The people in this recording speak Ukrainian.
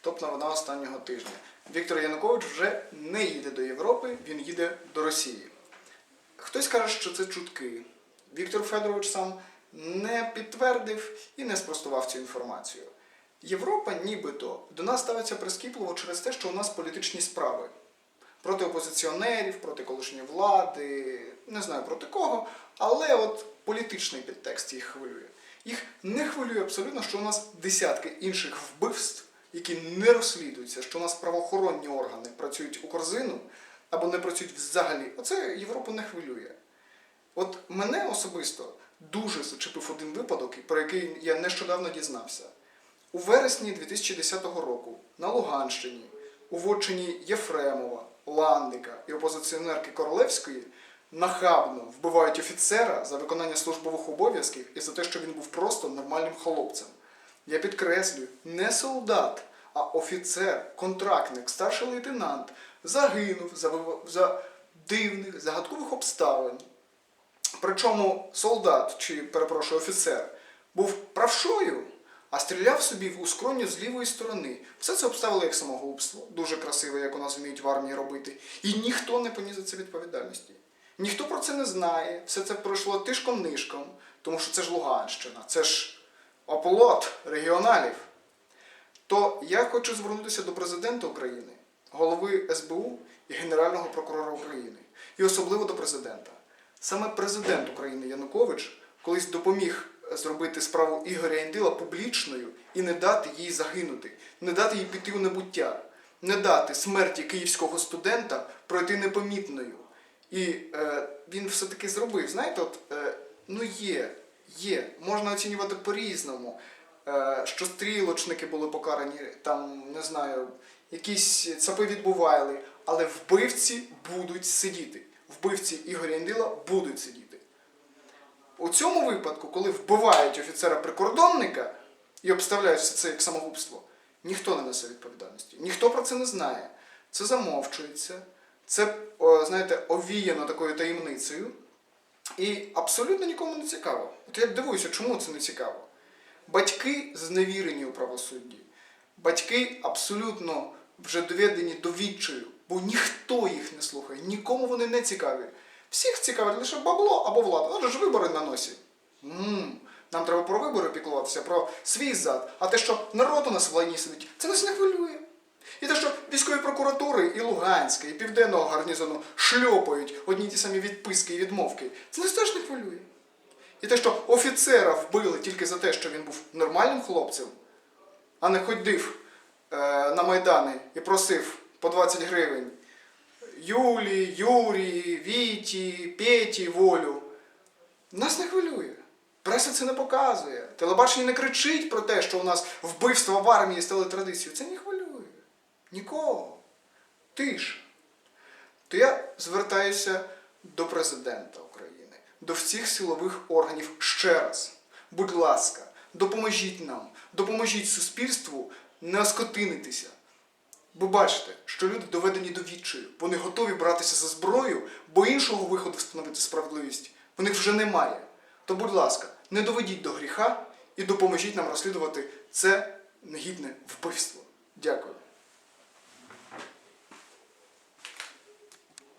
Топ новина останнього тижня. Віктор Янукович вже не їде до Європи, він їде до Росії. Хтось каже, що це чутки. Віктор Федорович сам не підтвердив і не спростував цю інформацію. Європа нібито до нас ставиться прискіпливо через те, що у нас політичні справи проти опозиціонерів, проти колишньої влади, не знаю проти кого, але от політичний підтекст їх хвилює. Їх не хвилює абсолютно, що у нас десятки інших вбивств, які не розслідуються, що у нас правоохоронні органи працюють у корзину або не працюють взагалі. Оце Європу не хвилює. От мене особисто дуже зачепив один випадок, про який я нещодавно дізнався. У вересні 2010 року на Луганщині, у вотчині Єфремова, Ландика і опозиціонерки Королевської нахабно вбивають офіцера за виконання службових обов'язків і за те, що він був просто нормальним хлопцем. Я підкреслюю, не солдат, а офіцер, контрактник, старший лейтенант загинув за, за дивних, загадкових обставин. Причому солдат, чи перепрошую, офіцер, був правшою, а стріляв собі в скроню з лівої сторони. Все це обставили як самогубство. Дуже красиво, як у нас вміють в армії робити. І ніхто не поніс за це відповідальності. Ніхто про це не знає. Все це пройшло тишком-нишком, тому що це ж Луганщина, це ж оплот регіоналів. То я хочу звернутися до президента України, голови СБУ і Генерального прокурора України, і особливо до президента. Саме президент України Янукович колись допоміг зробити справу Ігоря Індила публічною і не дати їй загинути, не дати їй піти у небуття, не дати смерті київського студента пройти непомітною. І е, він все-таки зробив. Знаєте, от, е, ну є, є, можна оцінювати по-різному. Е, що стрілочники були покарані, там, не знаю, якісь цапи відбували, але вбивці будуть сидіти. Вбивці Ігоря Індила будуть сидіти. У цьому випадку, коли вбивають офіцера-прикордонника і обставляють це як самогубство, ніхто не несе відповідальності. Ніхто про це не знає. Це замовчується, це, знаєте, овіяно такою таємницею. І абсолютно нікому не цікаво. От я дивуюся, чому це не цікаво. Батьки зневірені у правосудді. Батьки абсолютно вже доведені до відчаю, бо ніхто їх не слухає, нікому вони не цікаві. Всіх цікавить лише бабло або влада. Отже ж вибори на носі. м Нам треба про вибори піклуватися, про свій зад. А те, що народ у нас в лайні сидить, це нас не хвилює. І те, що військові прокуратури і Луганська, і Південного гарнізону шльопають одні ті самі відписки і відмовки, це нас теж не хвилює. І те, що офіцера вбили тільки за те, що він був нормальним хлопцем, а не ходив е, на Майдани і просив по 20 гривень Юлі, Юрі, Віті, Петі, Волю. Нас не хвилює. Преса це не показує. Телебачення не кричить про те, що у нас вбивства в армії стали традицією. Це не хвилює. Нікого. Тиш. То я звертаюся до президента України, до всіх силових органів ще раз. Будь ласка, допоможіть нам, допоможіть суспільству не оскотинитися. Ви бачите, що люди доведені до відчаю. Вони готові братися за зброю, бо іншого виходу встановити справедливість в них вже немає. То, будь ласка, не доведіть до гріха і допоможіть нам розслідувати це негідне вбивство. Дякую.